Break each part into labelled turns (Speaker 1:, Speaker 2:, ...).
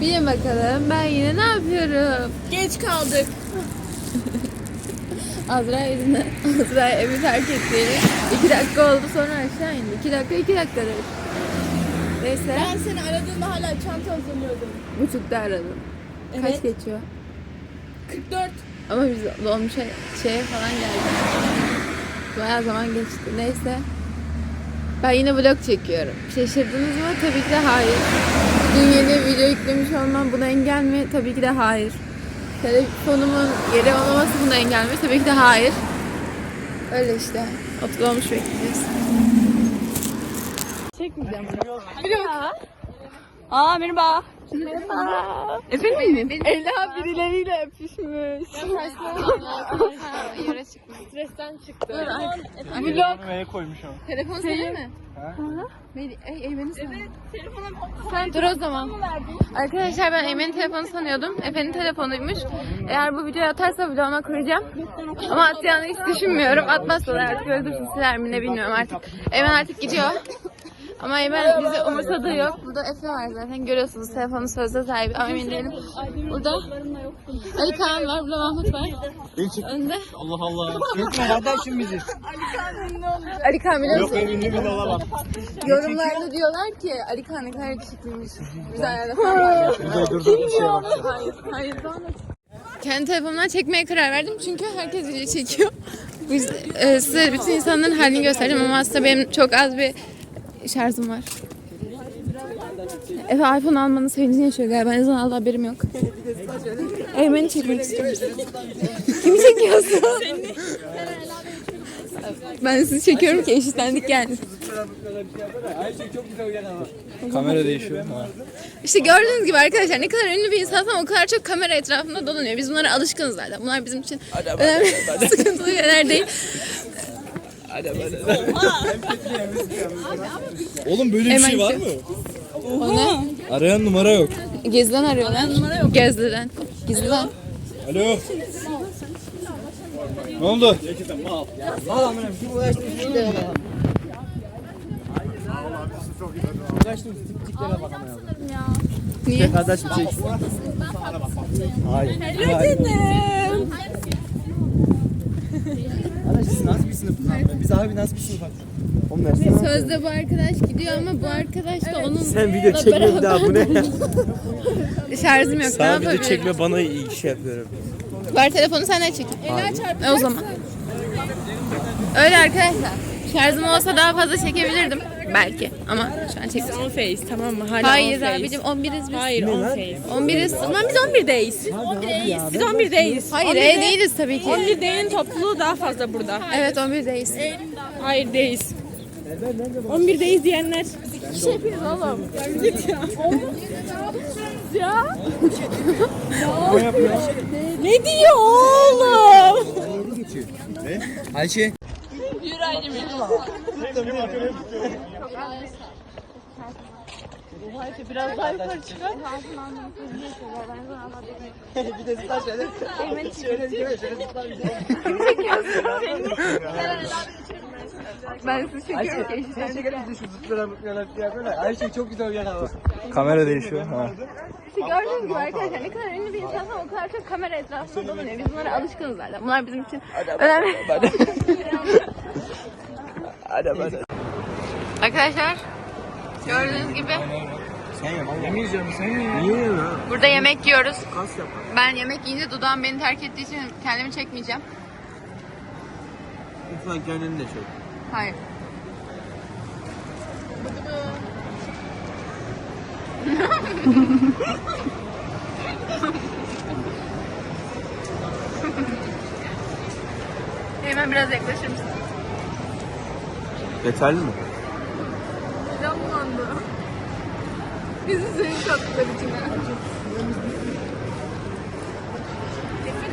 Speaker 1: Bilin bakalım ben yine ne yapıyorum?
Speaker 2: Geç kaldık.
Speaker 1: Azra evine, Azra evi terk etti. İki dakika oldu sonra aşağı indi. İki dakika iki dakikadır. Neyse
Speaker 2: Ben seni aradığımda hala çanta hazırlıyordum.
Speaker 1: buçukta aradım. Kaç
Speaker 2: Evet.
Speaker 1: geçiyor?
Speaker 2: 44.
Speaker 1: Ama biz dolmuşa şeye falan geldik. Bayağı zaman geçti. Neyse. Ben yine vlog çekiyorum. Şaşırdınız mı? Tabii ki de hayır. Dün yeni video yüklemiş olmam buna engel mi? Tabii ki de hayır. Telefonumun yeri olmaması buna engel mi? Tabii ki de hayır. Öyle işte. Otur olmuş bekleyeceğiz. Çekmeyeceğim bunu.
Speaker 2: Aa merhaba.
Speaker 1: Efendim? Ela birileriyle öpüşmüş. Yere çıkmış.
Speaker 2: Stresten çıktı.
Speaker 1: Vlog.
Speaker 3: Neye koymuş o?
Speaker 1: Telefon senin mi? Meli, ey, Eymen'i evet, telefonum. Sen dur o zaman. Arkadaşlar ben Eymen'in telefonu sanıyordum. Efe'nin telefonuymuş. Eğer bu videoyu atarsa vloguma koyacağım. Ama atacağını hiç düşünmüyorum. Atmazsa da artık öyle dursun siler mi ne bilmiyorum artık. Eymen artık gidiyor. Ama Eymen bizi umursadığı yok. Burada Efe var zaten görüyorsunuz telefonun sözde sahibi. Ama emin değilim. Burada Ali Kaan var, burada Mahmut var. Önde
Speaker 3: Allah Allah. Yetme kardeşim bizi.
Speaker 1: Ali Kaan biliyor
Speaker 3: Yok
Speaker 1: musun?
Speaker 3: ben ünlü bin olamam.
Speaker 1: Yorumlarda diyorlar ki Ali Kaan ne kadar yakışıklıymış. Güzel var.
Speaker 3: Dur dur dur bir şeye bak.
Speaker 1: Hayır, hayır. Kendi telefonumdan çekmeye karar verdim çünkü herkes video çekiyor. Biz, e, size bütün insanların halini göstereceğim ama aslında benim çok az bir şarjım var. Efe iPhone almanın sevincini yaşıyor galiba. En azından aldı haberim yok. Eymen'i çekmek istiyorum. Kimi çekiyorsun? Ben sizi çekiyorum ki eşitlendik yani.
Speaker 3: Kamera değişiyor. Ha.
Speaker 1: İşte gördüğünüz gibi arkadaşlar ne kadar ünlü bir insansam o kadar çok kamera etrafında dolanıyor. Biz bunlara alışkınız zaten. Bunlar bizim için önemli, sıkıntılı şeyler değil.
Speaker 3: Oğlum böyle bir
Speaker 1: Hemen
Speaker 3: şey var mı?
Speaker 1: O ne?
Speaker 3: Arayan numara yok.
Speaker 1: Geziden arıyorlar. numara yok. Gezliden. Gizliden.
Speaker 3: Alo. Ne oldu?
Speaker 1: Niye?
Speaker 3: Kardeş bir çek. Hayır. Siz nasıl bir sınıf lan? Biz abi nasıl bir sınıf versene.
Speaker 1: Sözde bu arkadaş gidiyor ama bu arkadaş da onun
Speaker 4: Sen video çekme bir daha bu ne?
Speaker 1: şarjım yok. ne
Speaker 4: Sana video
Speaker 1: yapabilirim?
Speaker 4: çekme bana iyi şey yapıyorum.
Speaker 1: Ver telefonu sen de çek. E, o zaman. Öyle arkadaşlar. Şarjım olsa daha fazla çekebilirdim. Belki ama şu an çekmiyorum.
Speaker 2: On face tamam mı? Hala
Speaker 1: Hayır
Speaker 2: on face.
Speaker 1: abicim 11'iz biz.
Speaker 2: Hayır on face.
Speaker 1: 11'iz.
Speaker 2: Ulan biz 11'deyiz. 11'deyiz. Biz 11'deyiz.
Speaker 1: Hayır ev değiliz tabii ki.
Speaker 2: 11'deyin topluluğu daha fazla burada.
Speaker 1: Evet 11'deyiz.
Speaker 2: Hayır değiliz. 11'deyiz diyenler. Şey yapıyoruz oğlum. Git ya. ya. ne diyor oğlum?
Speaker 3: Ayşe.
Speaker 2: Biraz daha yukarı çıkar.
Speaker 3: bir de staj şöyle. Şöyle şöyle şöyle.
Speaker 1: Ben sizi çekiyorum eşitlendik.
Speaker 3: çekelim bizi şu zıplara mıplara diye böyle. Ayşe çok güzel uyan ama. Kamera değişiyor. Ha.
Speaker 1: İşte gördüğünüz gibi arkadaşlar ne kadar ünlü bir insansam o kadar çok kamera etrafında dolanıyor. Biz bunlara alışkınız zaten. Bunlar bizim için önemli.
Speaker 3: Hadi hadi.
Speaker 1: Arkadaşlar gördüğünüz gibi
Speaker 3: Sen yap. Yemeyeceğim sen ye. Niye ya?
Speaker 1: burada yemek yiyoruz.
Speaker 3: Kas.
Speaker 1: Ben yemek yiyince dudağım beni terk ettiği için kendimi çekmeyeceğim.
Speaker 4: Lütfen kendini de çek.
Speaker 1: Hayır. Hemen biraz yaklaşır mısın?
Speaker 4: Yeterli mi?
Speaker 1: Canlandı. Bizi senin kattıkları için.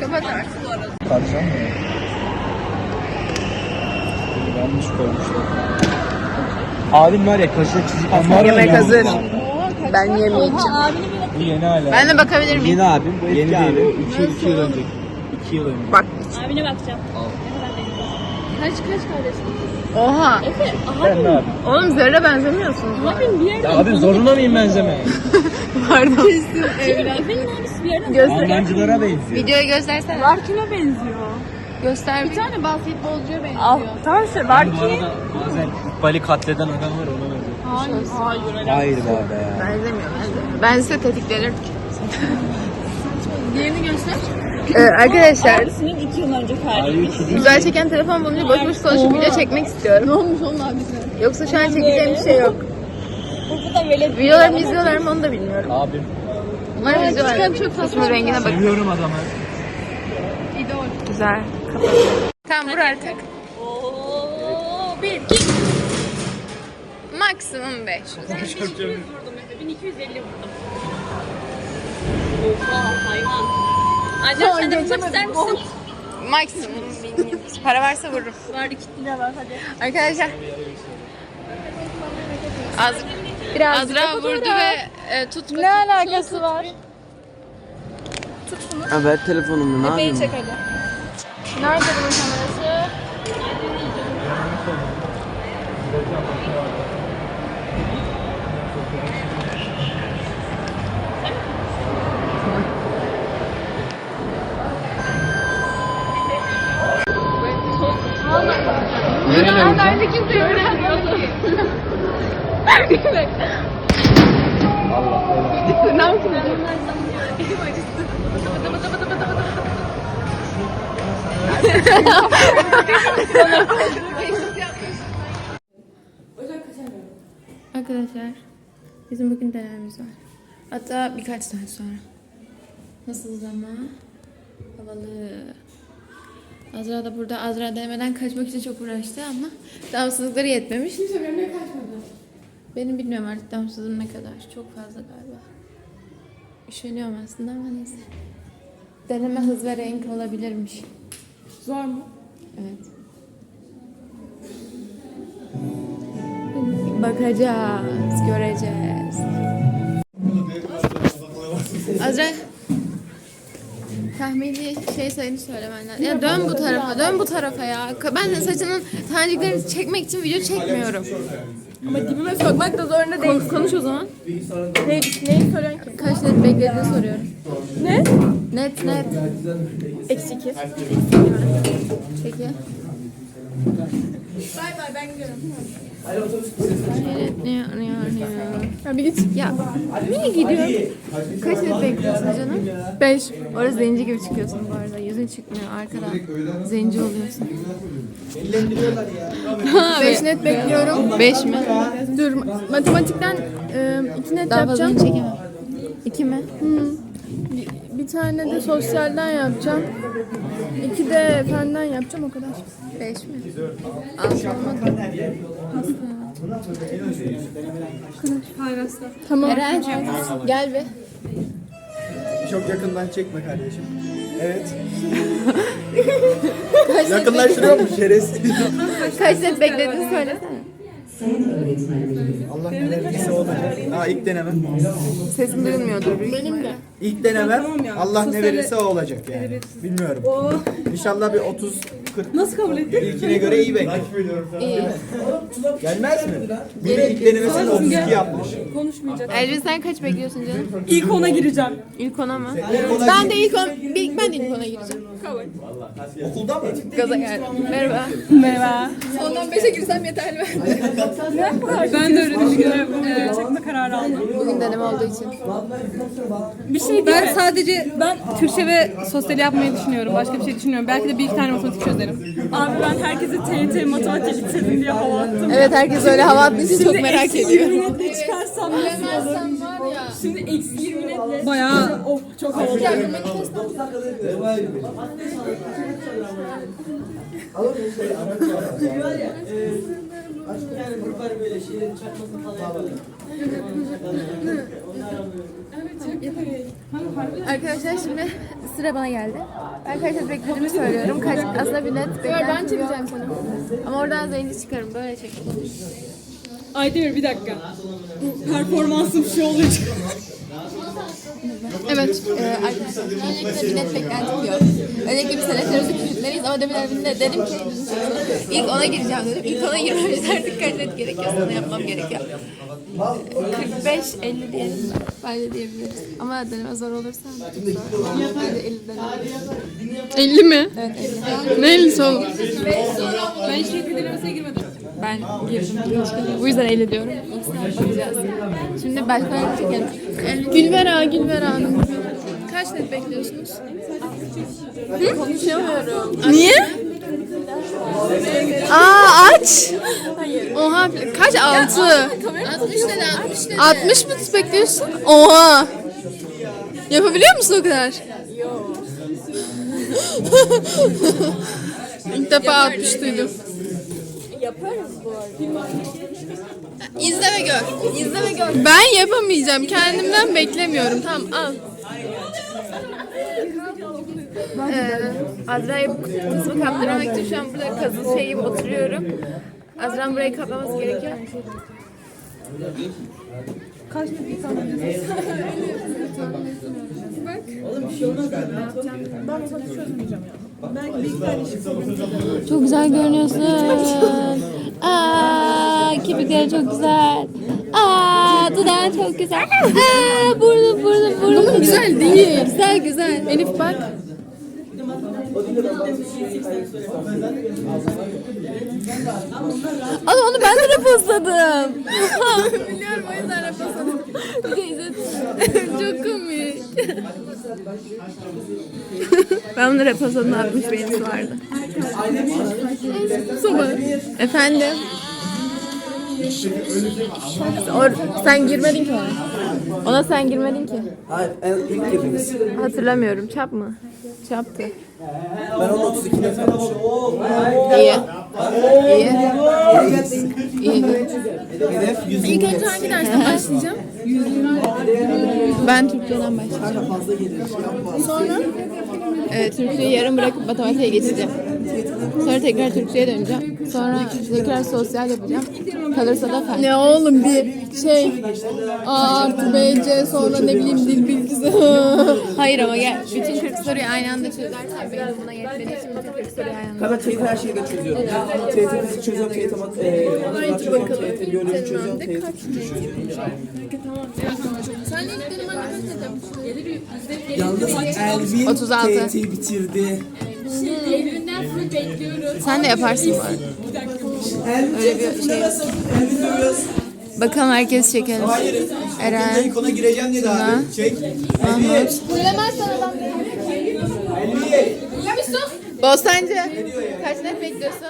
Speaker 1: Kapat artık.
Speaker 3: Karışan mı? Yanlış koymuşlar. Abim var ya kaşığı çizik atmıyor.
Speaker 1: Yemek hazır. Ben yemeyeceğim.
Speaker 3: Bu yeni hala.
Speaker 1: Ben de bakabilir miyim?
Speaker 4: Yeni abim bu
Speaker 3: Yeni değil.
Speaker 4: abim.
Speaker 3: 2 2 yıl önce. 2 yıl önce.
Speaker 1: Bak.
Speaker 2: Abine bakacağım.
Speaker 1: Kaç kaç kardeşim? Oha.
Speaker 3: Ben ne yapayım?
Speaker 1: Oğlum zerre benzemiyorsunuz.
Speaker 3: Ya abi zoruna mıyım benzeme?
Speaker 1: Pardon.
Speaker 2: Efe'nin abisi bir yerden
Speaker 1: Göster.
Speaker 3: Almancılara benziyor.
Speaker 1: Videoyu göstersene.
Speaker 2: Larkin'e benziyor.
Speaker 1: Göster.
Speaker 2: Bir tane basketbolcuya benziyor.
Speaker 1: Al. Tamam işte Larkin.
Speaker 3: bazen bali katleden adam var ona benziyor.
Speaker 2: Hayır, hayır öyle.
Speaker 3: Hayır bu arada ya.
Speaker 1: Benzemiyor. benzemiyor. Ben size tetiklenir.
Speaker 2: Diğerini göster.
Speaker 1: Ee, arkadaşlar
Speaker 2: Abisinin iki yıl önce kardeşi.
Speaker 1: güzel çeken telefon bulunca boş boş konuşup video çekmek istiyorum.
Speaker 2: Ne olmuş onun abisine?
Speaker 1: Yoksa şu an çekeceğim bir şey yok.
Speaker 2: Bu da velet.
Speaker 1: Videolarımı izliyorlar mı onu da bilmiyorum.
Speaker 3: Abim.
Speaker 1: Umarım izliyorlar.
Speaker 2: çıkan çok tatlı
Speaker 1: Saçımın rengine bakın.
Speaker 3: Seviyorum adamı.
Speaker 2: İdol.
Speaker 1: Güzel. Tamam vur artık.
Speaker 2: Oo, bir, iki.
Speaker 1: Maksimum 5.
Speaker 2: Ben 1200 vurdum Efe. 1250 vurdum. Oha hayvan. Acaba sen de vurmak ister misin?
Speaker 1: Maksimum 1100. Para varsa vururum.
Speaker 2: Var lira var hadi.
Speaker 1: Arkadaşlar. Az,
Speaker 2: Biraz
Speaker 1: Azra vurdu ve e, tuttu.
Speaker 2: Ne alakası var?
Speaker 4: Ha ver telefonumu ne yapayım?
Speaker 2: Efe'yi çek hadi. Nerede bunun kamerası?
Speaker 3: Nereye
Speaker 1: Bence kimse öğrenmiyor. Ne yapıyorsun? Arkadaşlar bizim bugün denememiz var. Hatta birkaç saat sonra. Nasıl ama? Havalı. Azra da burada. Azra denemeden kaçmak için çok uğraştı ama damsızlıkları yetmemiş. Kimse benimle kaçmadı. Benim bilmiyorum artık damsızlığım ne kadar. Çok fazla galiba. Üşeniyorum aslında ama neyse. Deneme hız ve renk olabilirmiş.
Speaker 2: Zor mu?
Speaker 1: Evet. Bakacağız, göreceğiz. Azra. Tahmini şey sayını söylemen lazım. Ya dön bu tarafa, dön bu tarafa ya. Ben de saçının taneciklerini çekmek için video çekmiyorum.
Speaker 2: Ama dibime sokmak da zorunda değil.
Speaker 1: Konuş o zaman.
Speaker 2: Ne, neyi soruyorsun ki?
Speaker 1: Kaç net beklediğini soruyorum.
Speaker 2: Ne?
Speaker 1: Net net.
Speaker 2: Eksi iki.
Speaker 1: Peki.
Speaker 2: Bay bay ben gidiyorum.
Speaker 1: Ya bir git. Ya niye gidiyorsun? Kaç net bekliyorsun canım? Beş. Orası zenci gibi çıkıyorsun bu arada. Yüzün çıkmıyor arkada. Zenci oluyorsun.
Speaker 2: Beş net bekliyorum.
Speaker 1: Beş mi?
Speaker 2: Dur matematikten e, iki net
Speaker 1: Daha
Speaker 2: yapacağım.
Speaker 1: fazla çekemem. İki mi?
Speaker 2: Bir, bir tane de sosyalden yapacağım. İki de fenden yapacağım o kadar.
Speaker 1: Beş mi? Altı olmadı.
Speaker 2: Tamam.
Speaker 1: Eren gel be.
Speaker 5: Çok yakından çekme kardeşim. Evet.
Speaker 1: Kaç net,
Speaker 5: Yakınlaştırıyor mu şerefsiz?
Speaker 1: kaç net beklediğini söylesene.
Speaker 5: Allah ne verdiyse olacak. Ha ilk denemem.
Speaker 1: Sesim duyulmuyordur. Benim de.
Speaker 5: İlk denemem Allah ne verirse o olacak yani. Bilmiyorum. İnşallah bir 30 40 Nasıl kabul ettin? İlkine göre iyi bekle.
Speaker 1: İyi.
Speaker 5: Gelmez mi? Bir de ilk denemesinde 32 yapmış.
Speaker 1: Elvin sen kaç bekliyorsun canım?
Speaker 2: İlk ona gireceğim.
Speaker 1: İlk ona mı?
Speaker 5: ona
Speaker 1: Ben de ilk on, bir- ben de ilk ona gireceğim.
Speaker 5: Okulda mı?
Speaker 1: Gaza geldim. Merhaba.
Speaker 2: Merhaba. Ondan 5'e girsem yeterli bence. ben de öyle düşünüyorum. Ee, çekme kararı aldım.
Speaker 1: Bugün deneme olduğu için.
Speaker 2: Bir şey Ben sadece ben Türkçe ve sosyal yapmayı düşünüyorum. Başka bir şey düşünmüyorum. Belki de bir iki tane matematik çözerim. Abi ben herkese TYT matematik bitirdim diye hava attım.
Speaker 1: Evet herkes öyle hava attığı için çok merak
Speaker 2: eksi
Speaker 1: ediyor.
Speaker 2: 20 netle çıkarsam nasıl olur? Şimdi eksi 20 netle. Bayağı of çok havalı.
Speaker 1: Arkadaşlar şimdi sıra bana geldi. Ben kaç net beklediğimi söylüyorum. Kaç, aslında bir net bekler.
Speaker 2: Ben çekeceğim seni.
Speaker 1: Ama oradan zenci çıkarım. Böyle çek.
Speaker 2: Aydemir bir dakika. Performansım şu olacak.
Speaker 1: Evet e, arkadaşlar öncelikle bir net beklentim yok. Öncelikle biz selektörüzü küçükleriyiz ama demin evinde dedim ki ilk ona gireceğim dedim. İlk ona girmemiz artık kaç net gerekiyorsa onu yapmam gerekiyor. 45-50 diyelim. Bence diyebiliriz. Ama deneme zor olursa bence 50 deneme.
Speaker 2: 50 mi?
Speaker 1: Evet 50.
Speaker 2: Ne 50'si oğlum? Ben hiç renkli denemesine girmedim.
Speaker 1: Ben girdim. Bu yüzden 50 diyorum. Bakacağız. Şimdi başka çekelim. Gülbera, Gülbera Hanım. Kaç net bekliyorsunuz? Hı? Konuşamıyorum. Niye? Aa aç. Oha kaç altı? 60 dedi 60 dedi. 60 mı bekliyorsun? Oha. Yapabiliyor musun o kadar? Yok. İlk defa 60 duydum. İzle ve gör. İzle ve gör. Ben yapamayacağım. Kendimden beklemiyorum. Tamam al. Ee, Azra'yı kısmı kaptırmak için şu an burada kazı şeyi oturuyorum. Azra'nın burayı kaplaması gerekiyor. Çok güzel görünüyorsun. Aa, kirpikleri çok güzel. Aa, dudağın çok güzel. Aa, burnun burnun burnun. güzel değil. Güzel güzel. Elif bak. Ama onu ben de reposladım. Biliyorum o yüzden reposladım. Bir de izledim. Çok komik. ben bunu reposladım 60 beğenisi vardı. Soba. Efendim? Or- sen girmedin ki ona. Ona sen girmedin ki.
Speaker 4: Hayır, en ilk girdiniz.
Speaker 1: Hatırlamıyorum. Çap mı? Çaptı.
Speaker 4: Ben onu 32 net yapmışım.
Speaker 1: İyi. İyi. İyi.
Speaker 4: 100
Speaker 1: İlk önce hangi dersten başlayacağım? Ben Türkçeden başlayacağım.
Speaker 4: fazla gelir. Yapma.
Speaker 1: Sonra e, Türkçeyi yarım bırakıp matematiğe geçeceğim. Sonra tekrar Türkçe'ye döneceğim. Sonra tekrar sosyal yapacağım. Kalırsa da fen. Ne oğlum bir şey A artı B, C sonra ne bileyim dil bilgisi. Hayır ama gel. Bütün 40 soruyu aynı anda çözersen benim buna yetmediği için bütün 40 soruyu aynı anda.
Speaker 4: Ben TYT her şeyi de çözüyorum. TYT fizik çözüyorum, TYT mat, e, matematik çözüyorum, TYT biyoloji çözüyorum, TYT Türkçe çözüyorum.
Speaker 1: Sen benim
Speaker 4: Yalnız Elvin
Speaker 1: 36.
Speaker 4: TYT bitirdi.
Speaker 1: Sen de yaparsın bu arada.
Speaker 4: Elvin
Speaker 1: Öyle bir şey.
Speaker 4: Elvin.
Speaker 1: Bakalım herkes çekelim. Eren,
Speaker 5: İlk ona gireceğim dedi
Speaker 1: Tuna,
Speaker 5: abi. Çek.
Speaker 1: Mahmut. Bostancı. Kaç net bekliyorsun?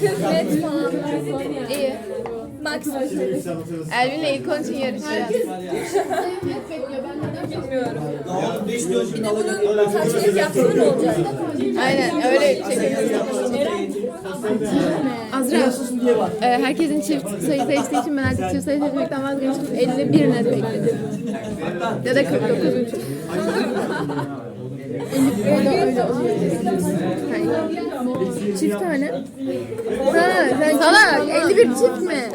Speaker 1: 40 net falan. İyi. Max. Elvin'le ilk onun için yarışacağız. Ben neden bilmiyorum. Kaç net yaptığını mı olacak? Aynen öyle çekebiliriz. Azra, e, herkesin çift sayı seçtiği için ben artık çift sayı seçmekten vazgeçtim. 51 net bekledim. Ya da 49 üç. öyle öyle oluyor. Çift tane. Ha, sen Salak 51 çift mi?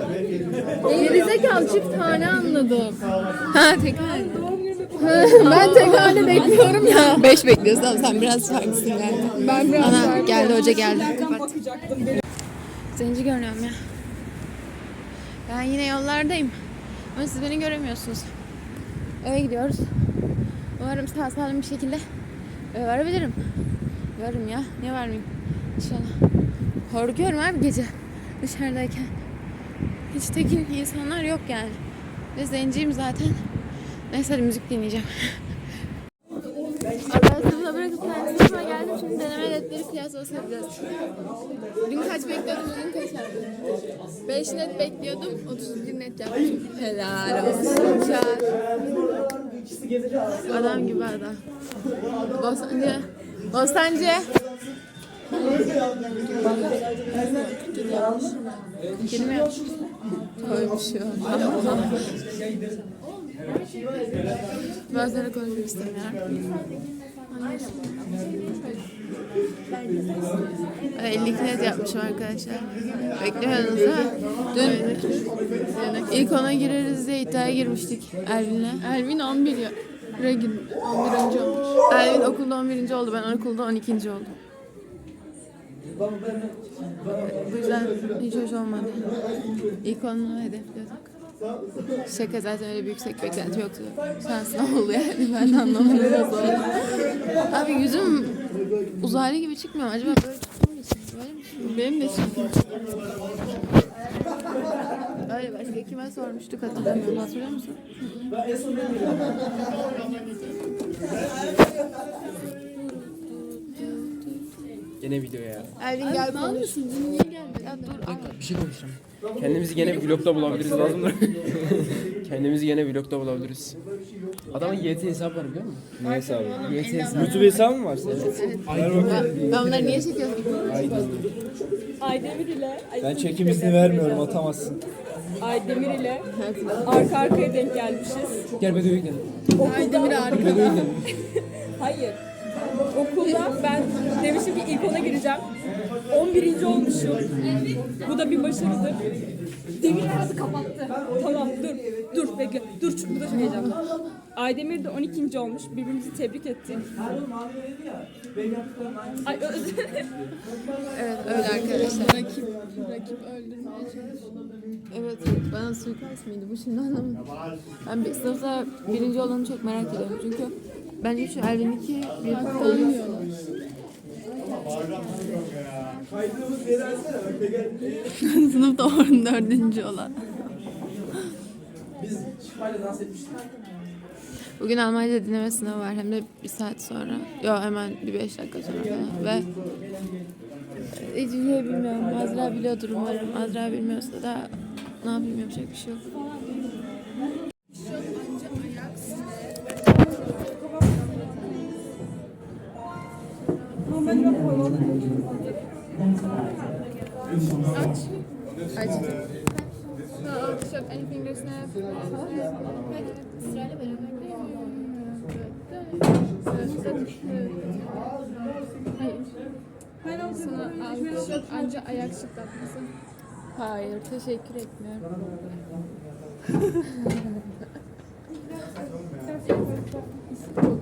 Speaker 1: Gerizekalı çift tane anladım. Ha tek hane. ben tek hane bekliyorum ya. 5 bekliyorsun ama sen biraz farklısın galiba. Ben biraz Ana geldi hoca geldi. Kapat. Zenci görünüyorum ya. Ben yine yollardayım. Ama siz beni göremiyorsunuz. Eve gidiyoruz. Umarım sağ salim bir şekilde eve varabilirim. Varım ya. Niye varmayayım? İnşallah. Korkuyorum abi gece dışarıdayken. Hiç tekin insanlar yok yani. Ve zenciyim zaten. Neyse hadi müzik dinleyeceğim. Arkadaşlarımla bırakıp kendi sınıfıma geldim. Şimdi deneme netleri kıyaslaması yapacağız. Dün kaç bekliyordum, bugün kaç yaptım? 5 net bekliyordum, 31 net yaptım. Helal olsun. Çak. Adam gibi adam. Bostancı. Bostancı. Yapmış. Koymuşum. Ben sana konuşmak istemiyorum. Ben 52 net yapmışım arkadaşlar. Beklemiyordunuz değil mi? Dün ilk ona gireriz diye iddiaya girmiştik Elvin'le.
Speaker 2: Elvin 11 ya. Regin 11. olmuş.
Speaker 1: Elvin okulda 11. oldu. Ben okulda 12. oldum. Bu yüzden hiç hoş olmadı. İlk onu hedefliyorduk. Şaka zaten öyle bir yüksek beklenti yoktu. Sen sınav oldu yani. Ben de anlamadım nasıl oldu. Abi yüzüm uzaylı gibi çıkmıyor mu? Acaba böyle çıkıyor mu? Böyle mi çıkıyor?
Speaker 2: Benim de çıktı.
Speaker 1: Öyle başka kime sormuştuk hatırlamıyorum. Hatırlıyor musun?
Speaker 3: Gene video ya.
Speaker 1: Elvin gel konuş. Ya dur ama.
Speaker 3: Bir şey konuşacağım. Kendimizi gene vlogda bulabiliriz lazım mı? Kendimizi gene vlogda bulabiliriz. Adamın YT hesabı var biliyor musun? Ne hesabı? YT hesabı. YouTube hesabı mı var senin?
Speaker 1: Ben, ben bunları niye çekiyorum?
Speaker 2: Aydemir ile
Speaker 5: Ben çekim izni vermiyorum atamazsın.
Speaker 2: Aydemir ile arka arkaya denk gelmişiz.
Speaker 3: Gel Bedo'ya gidelim.
Speaker 2: Aydemir harika. Hayır. Okulda ben demiştim ki ilk ona gireceğim. 11. olmuşum. Bu da bir başarıdır. Demir aradı kapattı. Tamam dur. Dur bekle. Dur çünkü bu da çok heyecanlı. Aydemir de 12. olmuş. Birbirimizi tebrik ettik. Ay özür.
Speaker 1: Evet öyle arkadaşlar.
Speaker 2: Rakip, rakip öldürmeye çalışıyor.
Speaker 1: Evet bana suikast mıydı bu şimdi anlamadım. Ben bir sınıfta birinci olanı çok merak ediyorum çünkü ben 3 Elvin 2 bir
Speaker 2: Tanımıyorlar.
Speaker 1: sınıfta 14. olan.
Speaker 4: Biz şifayla dans etmiştik.
Speaker 1: Bugün Almanca dinleme sınavı var hem de bir saat sonra. Yok hemen bir 5 dakika sonra falan ve şey bilmiyorum. Azra biliyordur umarım. Azra bilmiyorsa da ne yapayım yapacak bir şey yok. Açtım.
Speaker 2: Anything that's not Ben o sana alkış yok anca ayak şıklatması.
Speaker 1: Hayır teşekkür etmiyorum.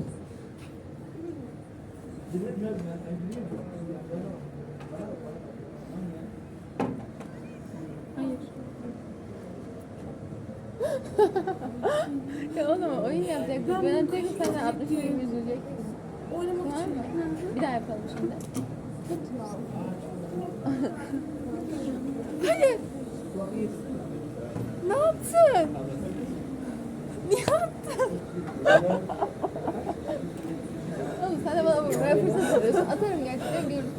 Speaker 1: ya oğlum oyun yapacaktık. Ben tek senden 60 bin üzülecek. Oynamak için. Bir daha yapalım şimdi. Hayır. Ne yaptın? Ne yaptın? Oğlum sen de bana vurmaya fırsat veriyorsun. Atarım gerçekten görürsün.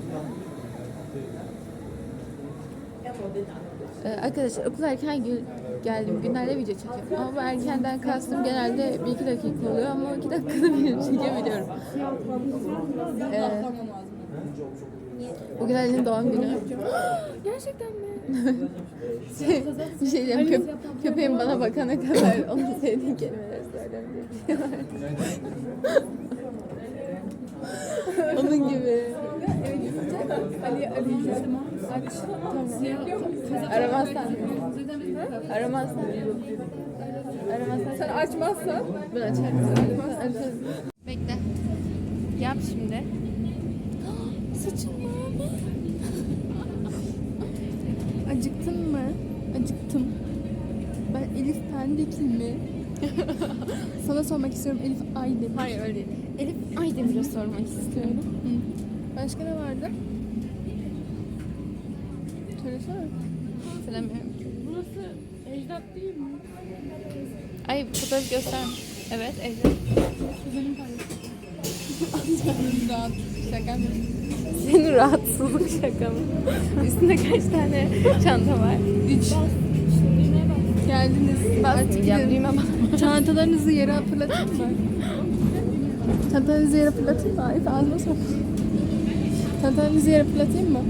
Speaker 1: Ee, arkadaşlar okul erken gel- geldim günlerde video çekiyorum. Ama bu erkenden kastım genelde bir iki dakika oluyor ama o iki dakikada bir çekebiliyorum. Ee, bugün Ali'nin doğum günü.
Speaker 2: Gerçekten mi?
Speaker 1: Şey, bir şey diyeceğim. Köp köpeğin bana bakana kadar onun sevdiği kelimeleri söylemeyecek. onun gibi.
Speaker 2: Ali. Aç. Tamam.
Speaker 1: Aramazsan. Aramazsan. Aramazsan.
Speaker 2: Sen açmazsan
Speaker 1: Ben açarım. Bekle. Yap şimdi.
Speaker 2: Saçım mavi. Acıktın mı? Acıktım. Ben Elif Pendekil mi? Sana sormak istiyorum Elif Aydemir.
Speaker 1: Hayır öyle değil. Elif Aydemir'e sormak istiyorum.
Speaker 2: Başka ne vardı? Söylesene.
Speaker 1: Hatırlamıyorum.
Speaker 2: Burası Ecdat değil mi?
Speaker 1: Ay fotoğraf göster. Evet.
Speaker 2: Kuzenim paylaştı. Rahat. Şaka mı?
Speaker 1: Senin rahatsızlık şaka mı? Üstünde kaç tane çanta var?
Speaker 2: Üç. Geldiniz.
Speaker 1: Basmayacağım. Düğme.
Speaker 2: Çantalarınızı yere fırlatayım mı? Çantalarınızı yere fırlatayım mı? Arif ağzıma sok. Çantalarınızı yere fırlatayım mı?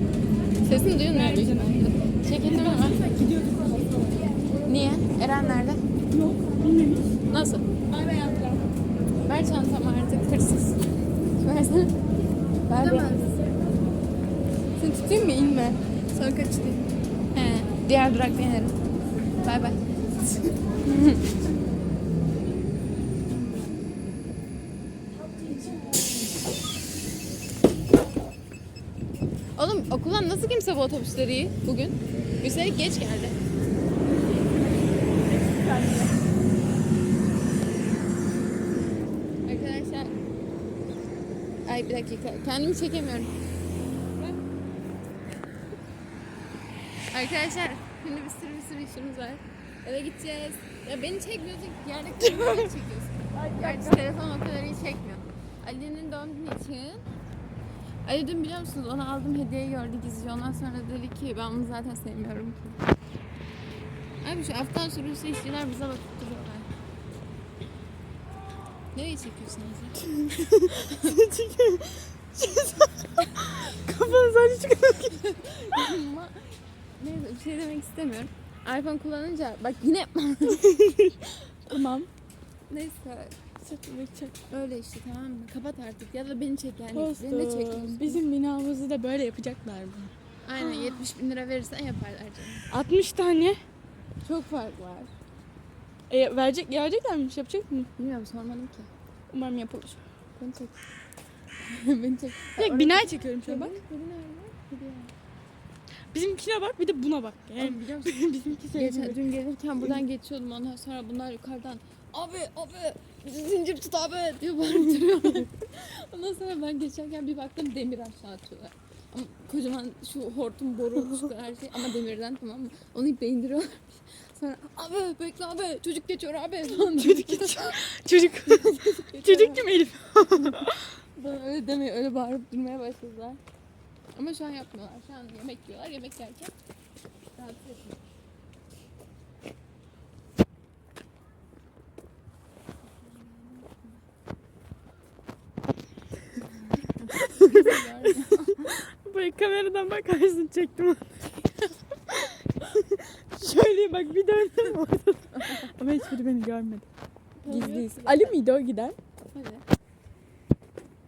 Speaker 1: Sesini duyulmuyor büyük Ceketimi ver. Niye? Eren nerede?
Speaker 2: Yok, bilmemiş.
Speaker 1: Nasıl?
Speaker 2: Ay hayatlar.
Speaker 1: Ver çantamı artık hırsız. Ver Ver bir. Seni tutayım mı? İnme. Sonra kaçırayım. He. Diğer durakta inerim. Bay bay. Oğlum okuldan nasıl kimse bu otobüsleri bugün? Üstelik geç geldi. Arkadaşlar Ay bir dakika kendimi çekemiyorum. Arkadaşlar şimdi bir sürü bir sürü işimiz var. Eve gideceğiz. Ya beni çekmiyorsun yerde kendini çekiyorsun. Gerçi telefon o kadar iyi çekmiyor. Ali'nin doğum günü için Ali dün biliyor musunuz onu aldım hediye gördü gizlice ondan sonra dedi ki ben bunu zaten sevmiyorum ki. Abi şu haftan sürüsü işçiler bize bakıp duruyorlar. Nereye çekiyorsunuz ya?
Speaker 2: Kafanı sadece çıkıyor.
Speaker 1: Neyse bir şey demek istemiyorum. iPhone kullanınca bak yine
Speaker 2: Tamam.
Speaker 1: neyse öyle işte tamam mı? Kapat artık ya da beni çek yani. Beni de çek.
Speaker 2: Bizim binamızı da böyle yapacaklar mı?
Speaker 1: Aynen 70 bin lira verirsen yaparlar canım.
Speaker 2: 60 tane.
Speaker 1: Çok fark var.
Speaker 2: E, verecek, vereceklermiş, yapacak mı?
Speaker 1: Bilmiyorum sormadım ki.
Speaker 2: Umarım yapılır.
Speaker 1: Beni çek. beni çek.
Speaker 2: Direkt binayı çekiyorum an bak.
Speaker 1: Biri nerede? Biri.
Speaker 2: Bizimkine bak bir de buna bak. Yani
Speaker 1: Oğlum biliyor musun?
Speaker 2: bizimki
Speaker 1: Geçen,
Speaker 2: sevmiyor.
Speaker 1: dün gelirken buradan geçiyordum ondan sonra bunlar yukarıdan abi abi zincir tut abi diyor bağırıp duruyorlar. ondan sonra ben geçerken bir baktım demir aşağı atıyorlar. Ama kocaman şu hortum boru şu her şey ama demirden tamam mı? Onu iple indiriyorlar. Sonra abi bekle abi çocuk geçiyor abi falan. Çocuk geçiyor.
Speaker 2: Çocuk. Çocuk kim Elif?
Speaker 1: Bana öyle demiyor öyle bağırıp durmaya başladılar. Ama şu an yapmıyorlar. Şu an yemek yiyorlar. Yemek yerken rahatsız etmiyor.
Speaker 2: Böyle kameradan bakarsın çektim onu. Şöyle bak bir döndüm orada. Ama hiçbiri beni görmedi. Gizliyiz. Ali miydi o giden?
Speaker 1: Hadi.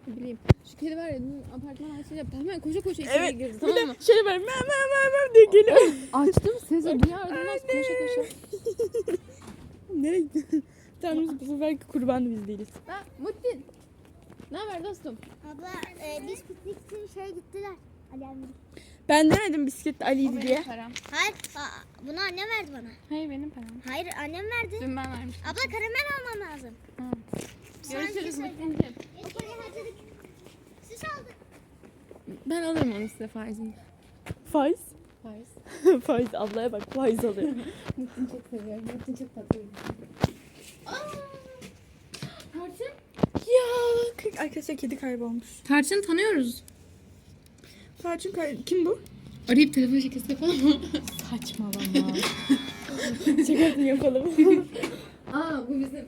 Speaker 1: Ne bileyim. Şu kedi var ya dün apartman açınca hemen koşa koşa içeri
Speaker 2: Evet.
Speaker 1: girdi
Speaker 2: Bir
Speaker 1: tamam
Speaker 2: de
Speaker 1: mı?
Speaker 2: şöyle böyle mem mem mem mem diye geliyor.
Speaker 1: Açtım sesi duyar duymaz koşa koşa.
Speaker 2: Nereye gitti? Tanrımız bu seferki kurban biz değiliz.
Speaker 1: Ha Muhittin. Ne haber dostum?
Speaker 6: Abla e, biz piknik için şey gittiler. Ali abi.
Speaker 2: Ben demedim bisiklet Ali'ydi
Speaker 1: O
Speaker 2: diye.
Speaker 1: benim param.
Speaker 6: Hayır aa, bunu annem verdi bana.
Speaker 1: Hayır benim param.
Speaker 6: Hayır annem verdi.
Speaker 1: Dün ben vermiştim.
Speaker 6: Abla karamel almam lazım.
Speaker 1: Görüşürüz
Speaker 6: harcadık. Siz aldık.
Speaker 1: Ben alırım onu size faizini.
Speaker 2: Faiz.
Speaker 1: Faiz.
Speaker 2: faiz ablaya bak faiz alıyor.
Speaker 1: Muhittin çok seviyorum. Muhittin çok tatlı. Tarçın?
Speaker 2: Ya arkadaşlar kedi kaybolmuş.
Speaker 1: Tarçın tanıyoruz.
Speaker 2: Tarçın kay kim bu?
Speaker 1: Arayıp telefon şakası yapalım mı?
Speaker 2: Saçmalama. Şakasını yapalım.
Speaker 1: Aa bu bizim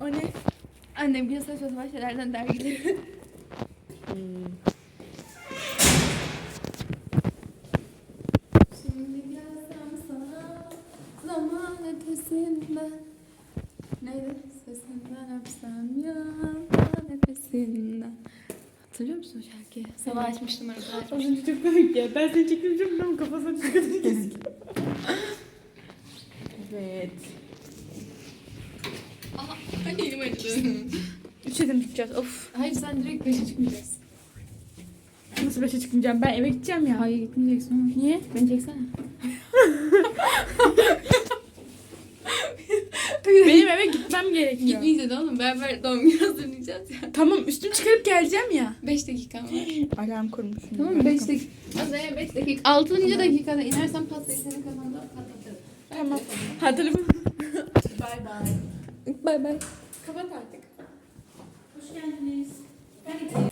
Speaker 2: o ne?
Speaker 1: annem bir saçma sapan şeylerden dergileri. Şimdi
Speaker 2: Ben seni çekmişim ama kafasına çıkıyor kesik. evet.
Speaker 1: Aha elim acıdı.
Speaker 2: Üç adım tutacağız. Of.
Speaker 1: Hayır sen direkt beşe çıkmayacaksın.
Speaker 2: Nasıl başa çıkmayacağım? Ben eve gideceğim ya.
Speaker 1: Hayır gitmeyeceksin.
Speaker 2: Niye?
Speaker 1: Beni çeksene.
Speaker 2: Benim eve gitmem gerekiyor.
Speaker 1: Gitmeyeceğiz oğlum. Beraber doğum günü hazırlayacağız ya.
Speaker 2: Tamam üstümü çıkarıp geleceğim ya.
Speaker 1: 5 dakika var.
Speaker 2: Alarm kurmuşum.
Speaker 1: Tamam mı? 5 dakika. Az önce 5 dakika. 6. dakikada inersen pastayı senin kafanda patlatırım.
Speaker 2: Tamam. Ha telefon.
Speaker 1: Bay bay. Bay bay.
Speaker 2: Kapat artık.
Speaker 1: Hoş geldiniz. Belki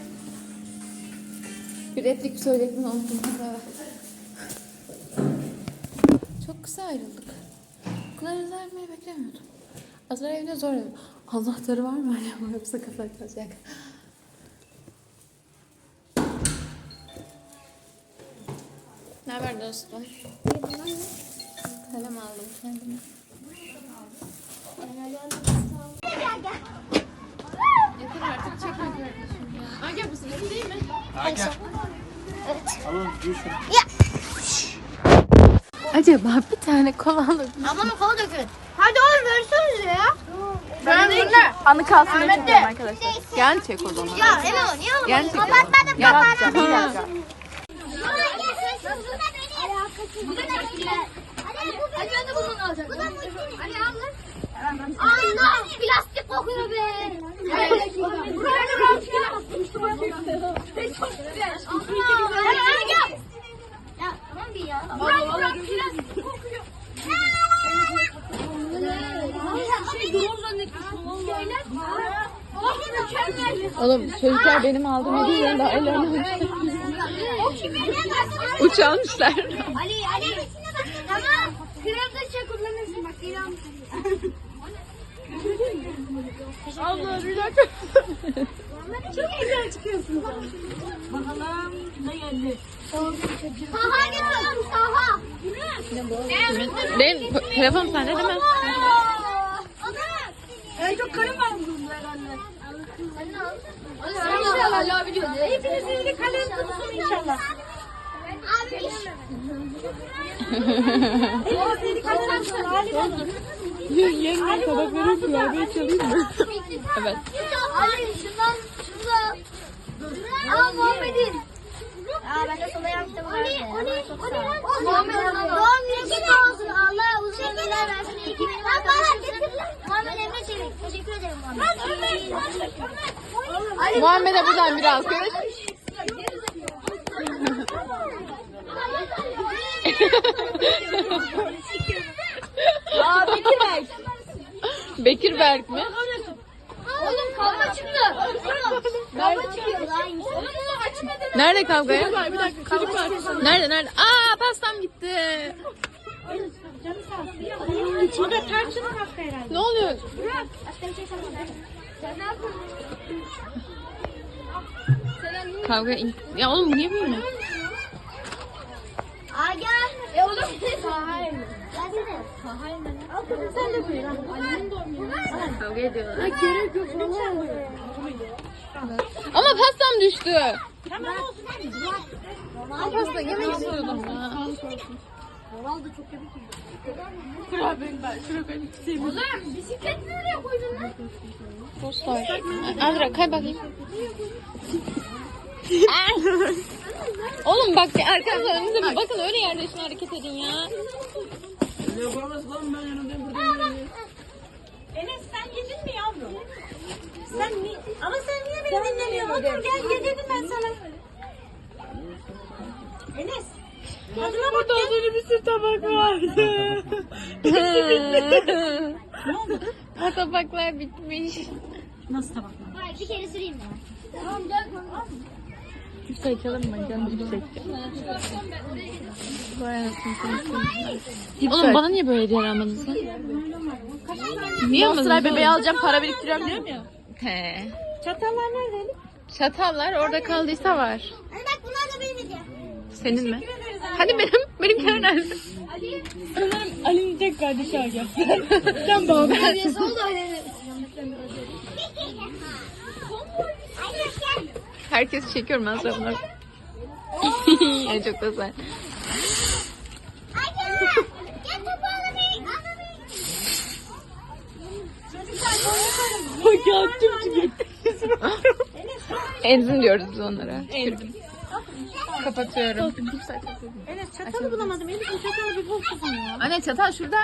Speaker 1: Bir replik söyleyecektim unuttum. Çok kısa ayrıldık. Bu kadar hızlı ayrılmayı beklemiyordum. Azra evde zor ev. Anahtarı var mı hala yoksa kafa kalacak. Ne haber dostum? Kalem aldım kendime. Yeter artık çekme kardeşim ya. Aa gel bu senin değil mi? Acaba bir tane kola alır mısın?
Speaker 6: Ablamın kolu dökün. Hadi oğlum versenize ya.
Speaker 1: Ben bunlar anı kalsın diye çekiyorum arkadaşlar. Gel çek o zaman.
Speaker 6: Ya Emo niye almadın?
Speaker 1: Gel çek.
Speaker 6: Kapatmadım kapağını.
Speaker 1: bir dakika.
Speaker 6: Bundan alacağım. Bu da Hadi al lan. Allah plastik kokuyor be.
Speaker 1: Oğlum çocuklar benim aldığım hediyeyi daha ellerine
Speaker 6: O kimin ne
Speaker 1: uç almışlar.
Speaker 6: Ali Ali. Tamam. Kullanırsın bak.
Speaker 1: Allah bir dakika.
Speaker 6: Çok güzel çıkıyorsunuz. Bakalım ne geldi? Saha getiriyorum saha.
Speaker 1: Benim telefon sende değil mi?
Speaker 6: En çok kalem var bunda herhalde. İnşallah Allah biliyor. Hepinizin de kalem tutsun inşallah. Abi Hepinizin de kalem tutsun.
Speaker 1: Yeniden tabakları kurabiye çalayım mı? Evet.
Speaker 6: Ali şundan. Aa Muhammed'in. Aa ben de sola yaptım. Ali, Ali, Ali. Muhammed'in doğum günü kutlu olsun. Allah uzun ömürler versin. İyi ki benim. Muhammed Emre Çelik. Teşekkür ederim Muhammed.
Speaker 1: Muhammed'e buradan bir alkış.
Speaker 6: Aa Bekir Bey.
Speaker 1: Bekir Berk mi?
Speaker 6: Oğlum kavga çıktı. Kavga çıkıyor. İyi. Oğlum onu açmadı.
Speaker 1: Nerede kavga ya? Bir dakika çocuk var. Nerede nerede? Aa pastam gitti.
Speaker 6: İçinde tarçın hafta herhalde.
Speaker 1: Ne oluyor?
Speaker 6: Yapıyorsun?
Speaker 1: Kavga in- Ya oğlum bu niye böyle?
Speaker 6: Aa gel. E oğlum. Hayır. Gelsene. Hayır. Al kızım sen de buyur.
Speaker 1: Ama pastam düştü.
Speaker 6: Tamam olsun.
Speaker 1: Ben pasta yemek istiyordum ya.
Speaker 6: Oğlum bisiklet nereye koydun lan?
Speaker 1: Dostlar. Azra kay bakayım. Oğlum bak arkanıza bakın öyle yerleşin hareket edin ya.
Speaker 2: Enes sen yedin mi yavrum? Sen ni ama sen niye beni dinlemiyorsun? Otur gel ye dedim ben sana. Enes. Tadına bak gel. bir sürü tabak vardı.
Speaker 1: Ha tabaklar bitmiş.
Speaker 2: Nasıl tabak?
Speaker 6: Hayır bir kere süreyim ya. Tamam gel tamam.
Speaker 1: Cips açalım mı? Canım satayım. Oğlum bana niye böyle hediye almadın sen? Niye almadın? Sıra bebeği alacağım para biriktiriyorum diyorum ya. He.
Speaker 2: Çatallar nerede?
Speaker 1: Çatallar orada kaldıysa var.
Speaker 6: Hadi bak bunlar da benim hediyem.
Speaker 1: Senin mi? Hadi benim. Benimkiler nerede?
Speaker 2: Sanırım Ali'nin tek kardeşi Agah. Sen bağlı.
Speaker 6: Hediyesi oldu öyle.
Speaker 1: Herkes çekiyorum ben sonra bunları. Ay çok.
Speaker 2: Bak ya tüm tüm.
Speaker 1: Enzim diyoruz biz onlara. Kapatıyorum.
Speaker 2: Enes çatalı bulamadım. Enes çatalı bir bul kızım ya.
Speaker 1: Anne çatal şurada.